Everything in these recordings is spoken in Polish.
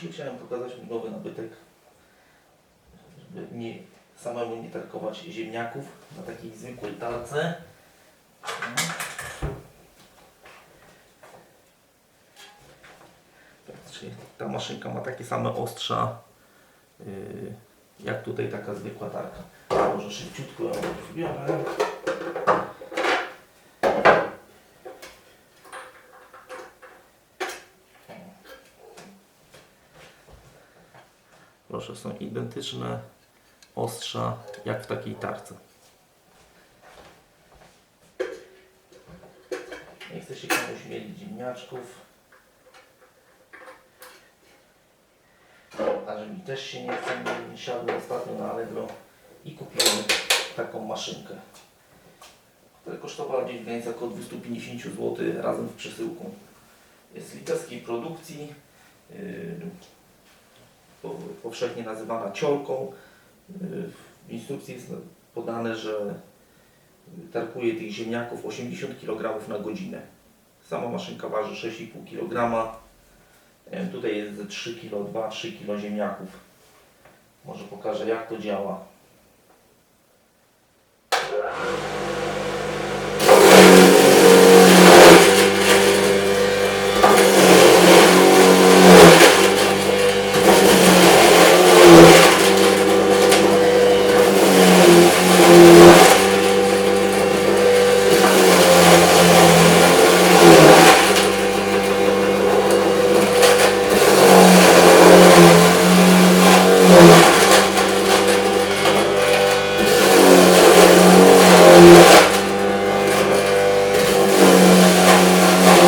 Dzisiaj chciałem pokazać nowy nabytek, żeby nie, samemu nie tarkować ziemniaków na takiej zwykłej tarce. Ta maszynka ma takie same ostrza yy, jak tutaj taka zwykła tarka. Może szybciutko ją biorę. Proszę, są identyczne ostrza jak w takiej tarce. Nie chcę się komuś mielić ziemniaczków. A że mi też się nie chce, nie siadłem ostatnio na Allegro i kupiłem taką maszynkę, która kosztowała gdzieś w granicach około 250 zł razem z przesyłką. Jest z litewskiej produkcji, yy, powszechnie nazywana ciolką. Yy, W instrukcji jest podane, że tarkuje tych ziemniaków 80 kg na godzinę. Sama maszynka waży 6,5 kg. Tutaj jest ze 3 kg, 2-3 kg ziemniaków. Może pokażę jak to działa.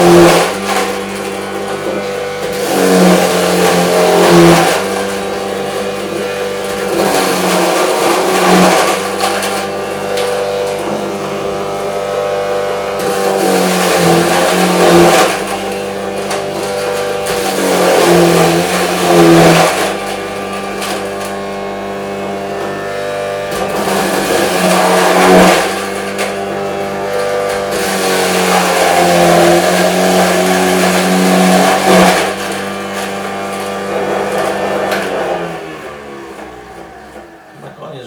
Na koniec,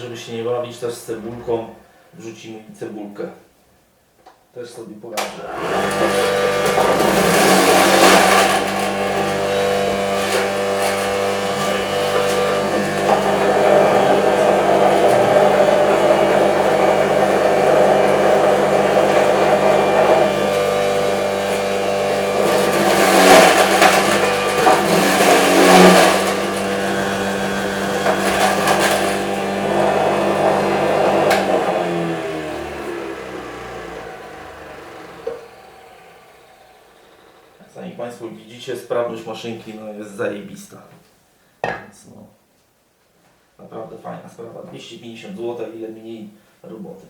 żeby się nie bawić też z cebulką, wrzucimy cebulkę. Też sobie poradzę. Jak Sami Państwo widzicie, sprawność maszynki no, jest zajebista. Więc no, naprawdę fajna sprawa. 250 zł, ile mniej roboty.